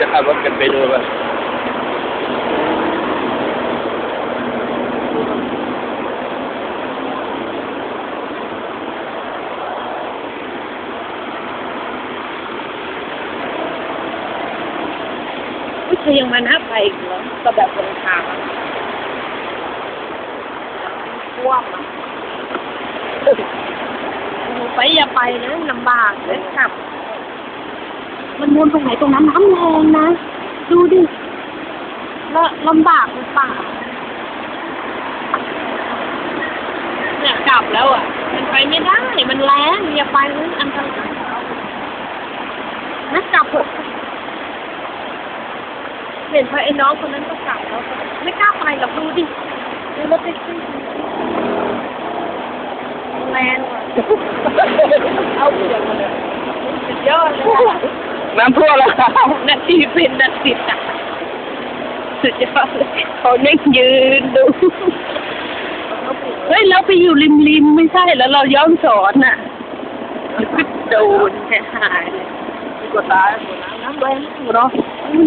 จะขับรถกันไปดูกันไม่เคยยังมานับไปอีกเหรอก็แบบลงทางอะท่วมอะหนูไปอย่าไปนะลำบากเลยครับ มันวนตรงไหนตรงนั้นน้ำแรงนะ ดูดิแล้วลำบากหรือเปล่าเนี่ยกลับแล้วอะ มันไปไม่ได้ มันแรงอย่าไปนอันตรายนะกลับเถอะเห็นพอไอ้น้องคนนั้นก็กลับแล้ว ไม่กล้าไปหรอกดูดิดูรถแท็กซี่แรงเอาเปลือกมาเลยสุดยอดเลยอะ น้ำท่วมแล้วครับนาทีเป็นนาทีอะสุดยอดเลยเขาเน่งยืนดู เฮ้ยเราไปอยู่ริมริมๆไม่ใช่แล้วเราย้อนสอนน่ะโดนแค่หายเลยมีกดตายน้ำแรงเนาะ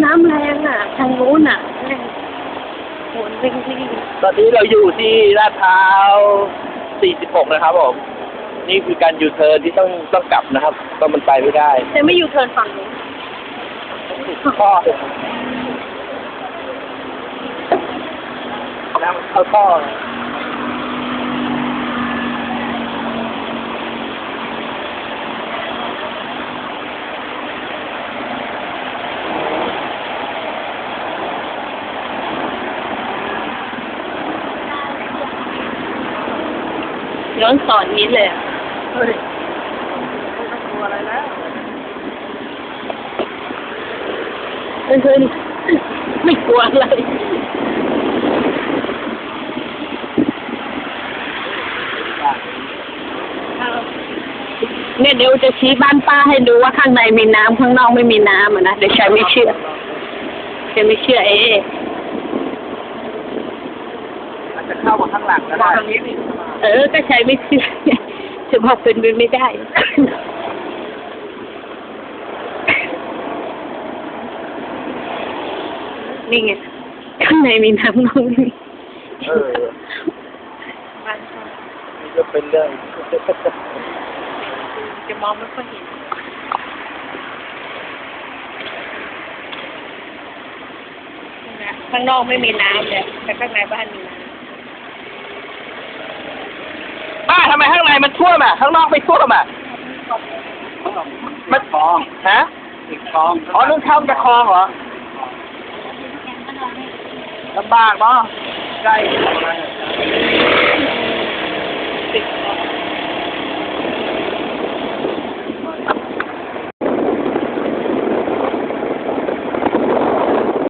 น้ำแรงอะ ทางนู้นอะแรงโหนเร่งรีบตอนนี้เราอยู่ที่ลาดพร้าว 46 นะครับผม นี่คือการยูเทิร์นที่ต้องต้องกลับนะครับ ก็มันไปไม่ได้ แต่ไม่อยู่เทิร์นฝั่งนู้ นข้อน้ำเข้าท่อย้อนสอนนี้เลยอะเฮ้ยไม่ต้องกลัวอะไรแล้ว เฮ้ยเฮ้ยไม่กลัวอะไรเนี่ยเดี๋ยวจะชี้บ้านป้าให้ดูว่าข้างในมีน้ำข้างนอกไม่มีน้ำอะนะเดี๋ยวชายไม่เชื่อชายไม่เชื่อเอ๊ะอาจจะเข้ามาข้างหลังก็ได้ตรงนี้นี่เออก็ใช้ไม่เชื่อจะบอกเป็นไปไม่ได้ นี่ไงข้างในมีน้ำนองนี่เออนี่ก็เป็นเรื่องจะมองไม่ค่อยเห็นนะข้างนอกไม่มีน้ำเลยแต่ข้างในบ้านมีน้ป้าทำไมข้างในมันท่วมอะข้างนอกไม่ท่วมอะมันคลองฮะติดคลองอ๋อนุ่นเข้าจะคลองเหรอ ลำบากเนาะใกล้ติด